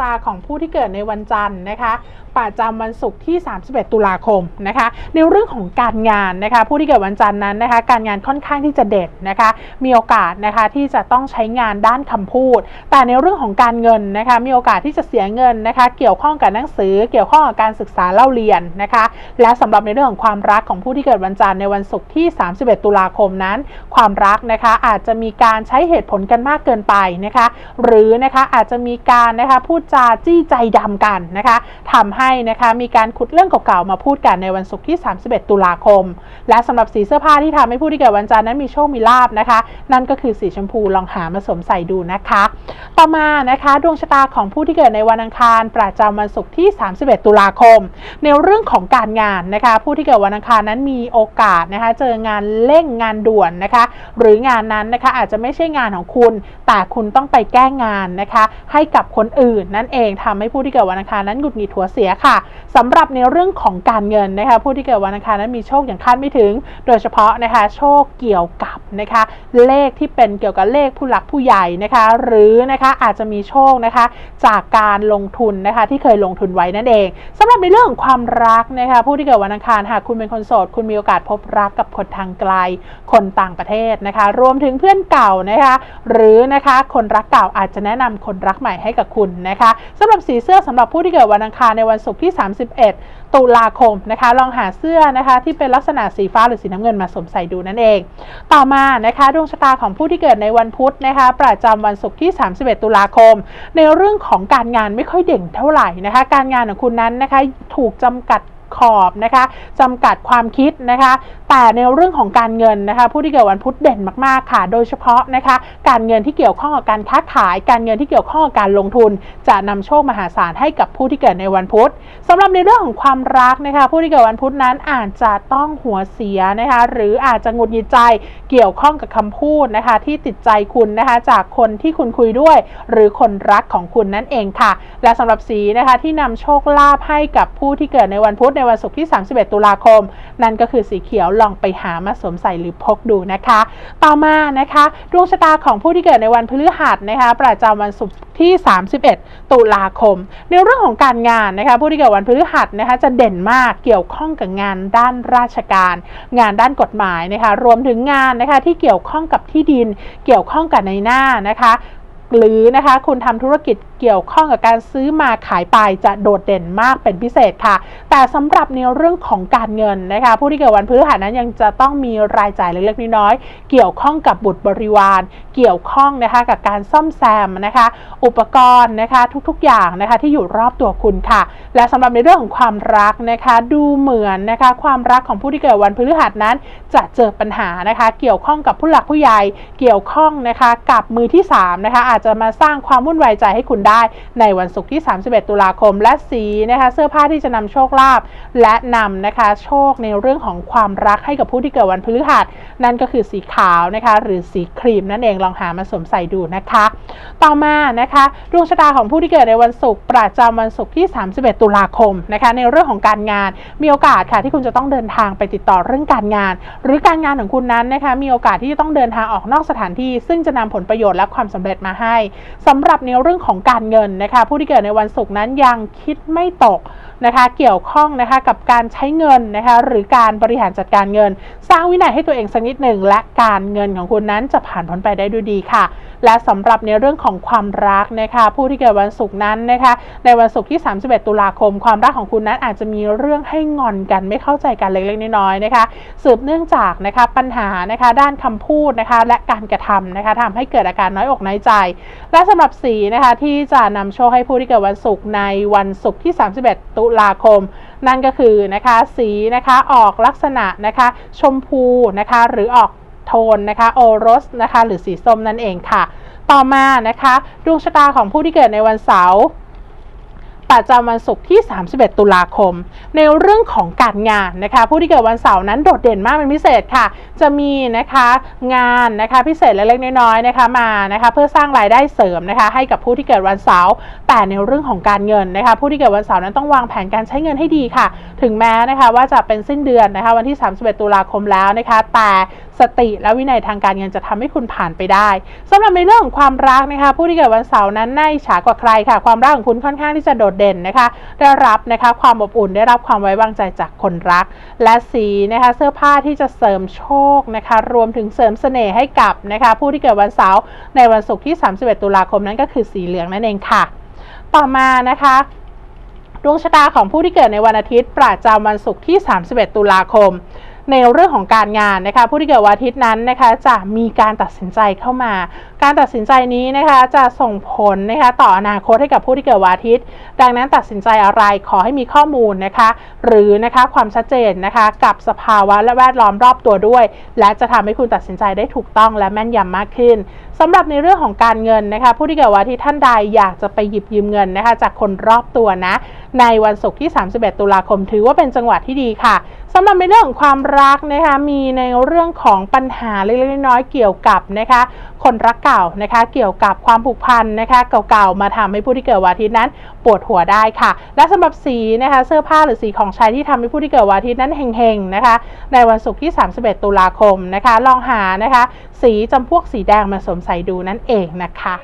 ตาของผู้ที่เกิดในวันจันทร์นะคะ ประจำวันศุกร์ที่ 31 ตุลาคมนะคะ ในเรื่องของการงานนะคะ ผู้ที่เกิดวันจันทร์นั้นนะคะ การงานค่อนข้างที่จะเด่นนะคะ มีโอกาสนะคะที่จะต้องใช้งานด้านคำพูด แต่ในเรื่องของการเงินนะคะ มีโอกาสที่จะเสียเงินนะคะ เกี่ยวข้องกับหนังสือ เกี่ยวข้องกับการศึกษาเล่าเรียนนะคะ และสำหรับในเรื่องของความรักของผู้ที่เกิดวันจันทร์ในวันศุกร์ที่ 31 ตุลาคมนั้น ความรักนะคะอาจจะมีการใช้เหตุผลกันมากเกินไปนะคะ หรือนะคะอาจจะมีการนะคะพูดจาจี้ใจดำกันนะคะทำให้นะคะ มีการขุดเรื่องเก่าๆมาพูดกันในวันศุกร์ที่ 31 ตุลาคม และสำหรับสีเสื้อผ้าที่ทำให้ผู้ที่เกิดวันจันทร์นั้นมีโชคมีลาบนะคะ นั่นก็คือสีชมพูลองหามาสวมใส่ดูนะคะ ต่อมานะคะดวงชะตาของผู้ที่เกิดในวันอังคาร ประจำวันศุกร์ที่ 31 ตุลาคม ในเรื่องของการงานนะคะ ผู้ที่เกิดวันอังคารนั้นมีโอกาสนะคะ เจองานเร่งงานด่วนนะคะ หรืองานนั้นนะคะอาจจะไม่ใช่งานของคุณ แต่คุณต้องไปแก้งานนะคะ ให้กับคนอื่นนั่นเองทำให้ผู้ที่เกิดวันอังคารนั้นหงุดหงิดหัวเสียค่ะสำหรับในเรื่องของการเงินนะคะ ผู้ที่เกิดวันอังคารนั้นมีโชคอย่างคาดไม่ถึงโดยเฉพาะนะคะโชคเกี่ยวกับนะคะเลขที่เป็นเกี่ยวกับเลขผู้หลักผู้ใหญ่นะคะหรือนะคะอาจจะมีโชคนะคะจากการลงทุนนะคะที่เคยลงทุนไว้นั่นเองสำหรับในเรื่องของความรักนะคะผู้ที่เกิดวันอังคารหากคุณเป็นคนโสด คุณมีโอกาสพบรักกับคนทางไกล คนต่างประเทศนะคะ รวมถึงเพื่อนเก่านะคะหรือนะคะคนรักเก่าอาจจะแนะนำคนรักใหม่ให้กับคุณนะคะสำหรับสีเสื้อสำหรับผู้ที่เกิดวันอังคารในวันศุกร์ที่ 31 ตุลาคมนะคะลองหาเสื้อนะคะที่เป็นลักษณะสีฟ้าหรือสีน้ำเงินมาสวมใส่ดูนั่นเอง ต่อมานะคะดวงชะตาของผู้ที่เกิดในวันพุธนะคะ ประจำวันศุกร์ที่ 31 ตุลาคม ในเรื่องของการงานไม่ค่อยเด่นเท่าไหร่นะคะ การงานของคุณนั้นนะคะถูกจำกัด ขอบนะคะจำกัดความคิดนะคะ แต่ในเรื่องของการเงินนะคะ ผู้ที่เกิดวันพุธเด่นมากๆค่ะ โดยเฉพาะนะคะ การเงินที่เกี่ยวข้องกับการค้าขาย การเงินที่เกี่ยวข้องกับการลงทุน จะนำโชคมหาศาลให้กับผู้ที่เกิดในวันพุธสำหรับในเรื่องของความรักนะคะ ผู้ที่เกิดวันพุธนั้นอาจจะต้องหัวเสียนะคะ หรืออาจจะหงุดหงิดใจเกี่ยวข้องกับคำพูดนะคะ ที่ติดใจคุณนะคะ จากคนที่คุณคุยด้วย หรือคนรักของคุณนั่นเองค่ะ และสำหรับสีนะคะที่นำโชคลาภให้กับผู้ที่เกิดในวันพุธในวันศุกร์ที่ 31 ตุลาคม นั่นก็คือสีเขียวลองไปหามาสวมใส่หรือพกดูนะคะ ต่อมานะคะดวงชะตาของผู้ที่เกิดในวันพฤหัสนะคะประจำวันศุกร์ที่ 31 ตุลาคม ในเรื่องของการงานนะคะผู้ที่เกิดวันพฤหัสนะคะจะเด่นมากเกี่ยวข้องกับงานด้านราชการ งานด้านกฎหมายนะคะรวมถึงงานนะคะที่เกี่ยวข้องกับที่ดิน เกี่ยวข้องกับในหน้านะคะ หรือนะคะคุณทำธุรกิจเกี่ยวข้องกับการซื้อมาขายไปจะโดดเด่นมากเป็นพิเศษค่ะ แต่สำหรับในเรื่องของการเงินนะคะผู้ที่เกิดวันพฤหัสนั้นยังจะต้องมีรายจ่ายเล็กๆน้อยๆเกี่ยวข้องกับบุตรบริวาร เกี่ยวข้องนะคะกับการซ่อมแซมนะคะ อุปกรณ์นะคะทุกๆอย่างนะคะที่อยู่รอบตัวคุณค่ะ และสำหรับในเรื่องของความรักนะคะดูเหมือนนะคะความรักของผู้ที่เกิดวันพฤหัสนั้น จะเจอปัญหานะคะเกี่ยวข้องกับผู้หลักผู้ใหญ่เกี่ยวข้องนะคะกับมือที่สามนะคะอาจจะมาสร้างความวุ่นวายใจให้คุณได้ ในวันศุกร์ที่ 31 ตุลาคม และสีนะคะเสื้อผ้าที่จะนำโชคลาภและนำนะคะโชคในเรื่องของความรักให้กับผู้ที่เกิดวันพฤหัส นั่นก็คือสีขาวนะคะ หรือสีครีมนั่นเองลองหามาสวมใส่ดูนะคะ ต่อมานะคะดวงชะตาของผู้ที่เกิดในวันศุกร์ประจำวันศุกร์ที่ 31 ตุลาคมนะคะในเรื่องของการงานมีโอกาสค่ะที่คุณจะต้องเดินทางไปติดต่อเรื่องการงาน หรือการงานของคุณนั้นนะคะมีโอกาสที่จะต้องเดินทางออกนอกสถานที่ ซึ่งจะนำผลประโยชน์และความสำเร็จมาให้สำหรับในเรื่องของการเงินนะคะผู้ที่เกิดในวันศุกร์นั้นยังคิดไม่ตกนะคะเกี่ยวข้องนะคะกับการใช้เงินนะคะหรือการบริหารจัดการเงิน สร้างวินัยให้ตัวเองสักนิดหนึ่งและการเงินของคุณนั้นจะผ่านพ้นไปได้ด้วยดีค่ะ และสำหรับในเรื่องของความรักนะคะผู้ที่เกิดวันศุกร์นั้นนะคะในวันศุกร์ที่ 31 ตุลาคม ความรักของคุณนั้นอาจจะมีเรื่องให้งอนกันไม่เข้าใจกันเล็กๆน้อยๆนะคะสืบเนื่องจากนะคะปัญหานะคะด้านคำพูดนะคะและการกระทำนะคะทำให้เกิดอาการน้อยอกน้อยใจและสำหรับสีนะคะที่จะนำโชคให้ผู้ที่เกิดวันศุกร์ในวันศุกร์ที่ 31 ตุลาคม นั่นก็คือนะคะสีนะคะออกลักษณะนะคะ ชมพูนะคะหรือออกโทนนะคะโอรสนะคะหรือสีส้มนั่นเองค่ะ ต่อมานะคะดวงชะตาของผู้ที่เกิดในวันเสาร์ ประจำวันศุกร์ที่ 31 ตุลาคม ในเรื่องของการงานนะคะ ผู้ที่เกิดวันเสาร์นั้นโดดเด่นมากเป็นพิเศษค่ะ จะมีนะคะงานนะคะพิเศษเล็กๆน้อยๆนะคะมานะคะเพื่อสร้างรายได้เสริมนะคะ ให้กับผู้ที่เกิดวันเสาร์แต่ในเรื่องของการเงินนะคะ ผู้ที่เกิดวันเสาร์นั้นต้องวางแผนการใช้เงินให้ดีค่ะ ถึงแม้นะคะว่าจะเป็นสิ้นเดือนนะคะวันที่ 31 ตุลาคมแล้วนะคะแต่สติและวินัยทางการเงินจะทำให้คุณผ่านไปได้สำหรับในเรื่องของความรักนะคะผู้ที่เกิดวันเสาร์นั้นน่าอิจฉากว่าใครค่ะ ความรักของคุณค่อนข้างที่จะโดดเด่นนะคะ ได้รับนะคะความอบอุ่นได้รับความไว้วางใจจากคนรัก และสีนะคะเสื้อผ้าที่จะเสริมโชคนะคะ รวมถึงเสริมเสน่ห์ให้กับนะคะผู้ที่เกิดวันเสาร์ในวันศุกร์ที่ 31 ตุลาคมนั้นก็คือสีเหลืองนั่นเองค่ะ ต่อมานะคะ ดวงชะตาของผู้ที่เกิดในวันอาทิตย์ประจำวันศุกร์ที่ 31 ตุลาคม ในเรื่องของการงานนะคะ ผู้ที่เกิดวันอาทิตย์นั้นนะคะ จะมีการตัดสินใจเข้ามา การตัดสินใจนี้นะคะจะส่งผลนะคะต่ออนาคตให้กับผู้ที่เกิดวันอาทิตย์ ดังนั้นตัดสินใจอะไรขอให้มีข้อมูลนะคะ หรือนะคะความชัดเจนนะคะ กับสภาวะและแวดล้อมรอบตัวด้วย และจะทำให้คุณตัดสินใจได้ถูกต้องและแม่นยำมากขึ้นสำหรับในเรื่องของการเงินนะคะ ผู้ที่เกิดวันอาทิตย์ท่านใดอยากจะไปหยิบยืมเงินนะคะ จากคนรอบตัวนะ ในวันศุกร์ที่ 31 ตุลาคมถือว่าเป็นจังหวะที่ดีค่ะำหรับในเรื่องของความรักนะคะมีในเรื่องของปัญหาเล็กๆน้อยๆเกี่ยวกับนะคะคนรักเก่านะคะเกี่ยวกับความผูกพันนะคะเก่าๆมาทำให้ผู้ที่เกิดวันอาทิตย์นั้นปวดหัวได้ค่ะ และสำหรับสีนะคะเสื้อผ้าหรือสีของใช้ที่ทำให้ผู้ที่เกิดวันอาทิตย์นั้นเฮงๆนะคะในวันศุกร์ที่ 31 ตุลาคมนะคะลองหานะคะสีจำพวกสีแดงมาสวมใส่ดูนั่นเองนะคะ